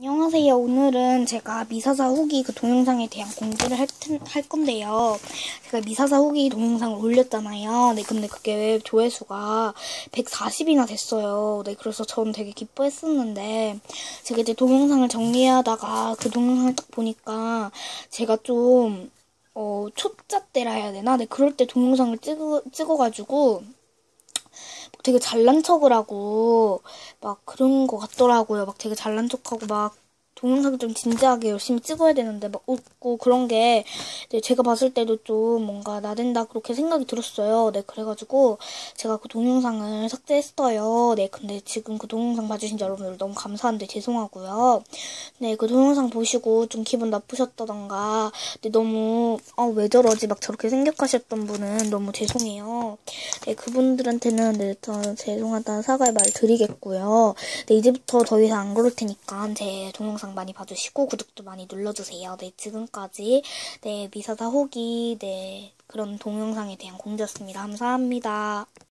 안녕하세요. 오늘은 제가 미사사 후기 그 동영상에 대한 공지를 할, 텐, 할 건데요. 제가 미사사 후기 동영상을 올렸잖아요. 네, 근데 그게 조회수가 140이나 됐어요. 네, 그래서 저는 되게 기뻐했었는데, 제가 이제 동영상을 정리하다가 그 동영상을 딱 보니까 제가 좀, 어, 초짜 때라 해야 되나? 네, 그럴 때 동영상을 찍어, 찍어가지고, 되게 잘난 척을 하고 막 그런 거 같더라고요. 막 되게 잘난 척하고 막 동영상 좀 진지하게 열심히 찍어야 되는데 막 웃고 그런 게 제가 봤을 때도 좀 뭔가 나댄다 그렇게 생각이 들었어요. 네 그래가지고 제가 그 동영상을 삭제했어요. 네 근데 지금 그 동영상 봐주신 여러분들 너무 감사한데 죄송하고요. 네 그 동영상 보시고 좀 기분 나쁘셨다던가 네 너무 어, 왜 저러지 막 저렇게 생각하셨던 분은 너무 죄송해요. 네 그분들한테는 네, 저 죄송하다는 사과의 말 드리겠고요. 네 이제부터 더 이상 안 그럴 테니까 제 동영상 영상 많이 봐주시고 구독도 많이 눌러주세요. 네, 지금까지 네 미사사 호기 네 그런 동영상에 대한 공지였습니다. 감사합니다.